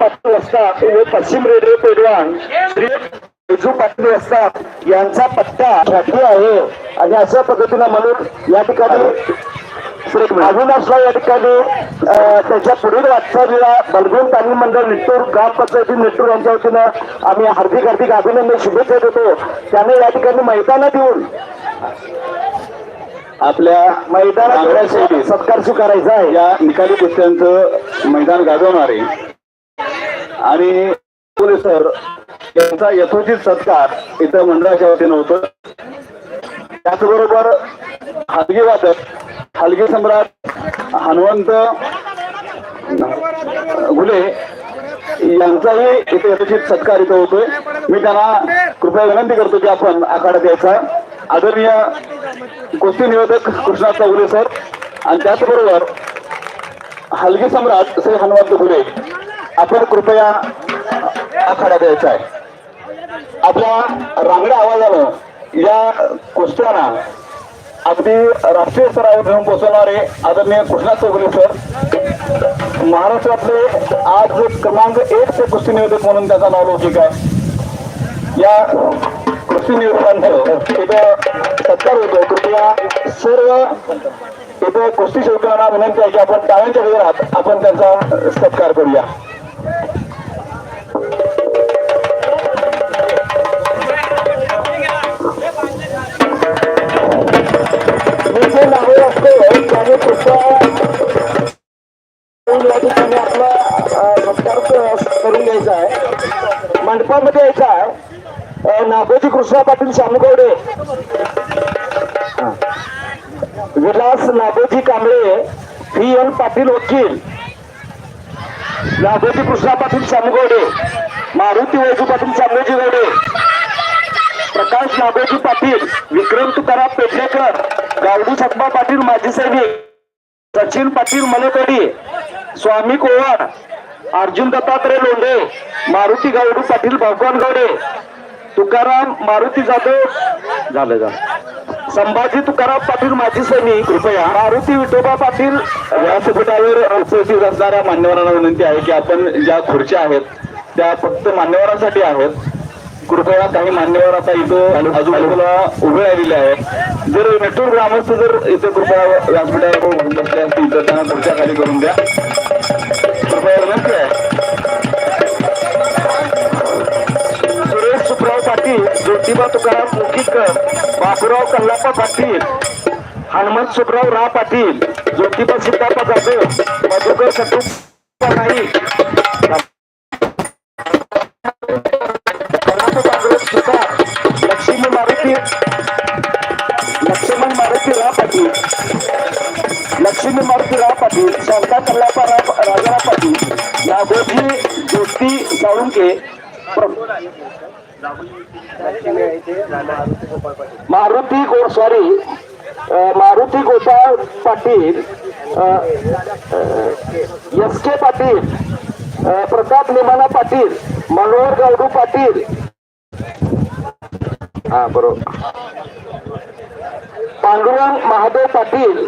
पाटील असतात व पश्चिम रेल्वे पैलवान श्री बिजू पाटील असतात यांचा पट्टा ख्याती आहे. आणि अशा पद्धतीनं म्हणून या ठिकाणी अविनाशला या ठिकाणी त्याच्या पुढील वाटचालीला बलगून तालीम मंडळ निट्टूर ग्रामपंचायती निट्टूर यांच्या वतीनं आम्ही हार्दिक हार्दिक अभिनंदन शुभेच्छा देतो. त्याने या ठिकाणी मैदानात येऊन आपल्या मैदानात सत्कार स्वीकारायचा आहे. या निकाली कुस्त्यांचं मैदान गाजवणारे आणि सर यांचा यथोचित सत्कार इथं मंडळाच्या वतीनं होतो. त्याचबरोबर हलगी वादक हलगी सम्राट हनुमंत गुले यांचाही इथे यथोचित सत्कार इथं होतोय. मी त्यांना कृपया विनंती करतो की आपण आखाडा द्यायचा. आदरणीय कुस्ती निवेदक कृष्णा चौगुले सर आणि त्याचबरोबर हलगी सम्राट श्री हनुमंत गुले आपण कृपया आखाडा द्यायचा आहे. आपल्या रांगड्या आवाजानं या कुस्त्यांना अगदी राष्ट्रीय स्तरावर घेऊन पोहोचवणारे आदरणीय कृष्णा चौगुले सर महाराष्ट्रातले आज क्रमांक एक ते कुस्ती निवेदक म्हणून त्याचा नाव लौकिक आहे. या कृषी निवेदकांचं इथं सत्कार होतो कृपया सर्व इथं कुस्ती शेवकांना विनंती आहे की आपण टाळ्यांच्या गजरात आपण त्यांचा सत्कार करूया. त्याने आपला घ्यायचा आहे मंडपामध्ये यायचा आहे. नागोजी कृष्णा पाटील शामगौडे विलास नागोजी कांबळे व्ही एन पाटील वकील. नागोजी कृष्णा पाटील शामगौडे मारुती वैजू पाटील शामोजी प्रकाश नागोजी पाटील विक्रम तुकाराम पेटलेकर गावडी सप्पा पाटील माजी सैनिक सचिन पाटील मलेकडी स्वामी कोवाड अर्जुन दत्तात्रय लोंढे मारुती गावडू पाटील भगवान गौडे तुकाराम मारुती जाधव. झालं झालं. संभाजी तुकाराम पाटील माजी सैनिक. कृपया. मारुती विठोबा पाटील व्यासपीठावर उपस्थित असणाऱ्या मान्यवरांना विनंती आहे की आपण ज्या खुर्च्या आहेत त्या फक्त मान्यवरांसाठी आहेत. कृपया काही मान्यवर आता इथं आजूबाजूला उभे राहिलेले आहेत. जर नेटूर ग्रामस्थ जर इथे कृपया व्यासपीठावर बसले असतील तर त्यांना खुर्च्या खाली करून द्या. कृपया विनंती आहे. सुरेश सुखराव पाटील ज्योतिबा तुकाराम मुकीकर बाबुराव कल्लापा पाटील हनुमंत सुखराव रा पाटील ज्योतिबा सिद्धापा जाधव मधुकर सटुप्पा नाईक लक्ष्मी मारुती लक्ष्मण मारुती रा पाटील लक्ष्मी मारुती राव पाटील शांता कल्लापा राव राजाराव पाटील नागोजी ज्योती साळुंके मारुती गो sorry Maruti Gopal Patil S K Patil Pratap निमाना Patil Manohar Gavdu Patil. हा बरोबर. पांडुरंग महादेव पाटील.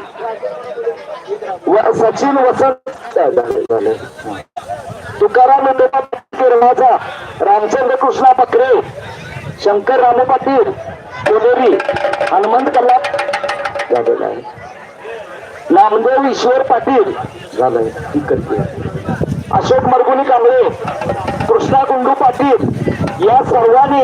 व सचिन वसंत. झाले, तुकाराम विठोबा रामचंद्र कृष्णा बकरे शंकर रामे पाटील कोलेरी हनुमंत कल्लाप झालेला आहे नामदेव ईश्वर पाटील झालंय इकडचे अशोक मरगुनी कांबळे कृष्णा गुंडू पाटील या सर्वांनी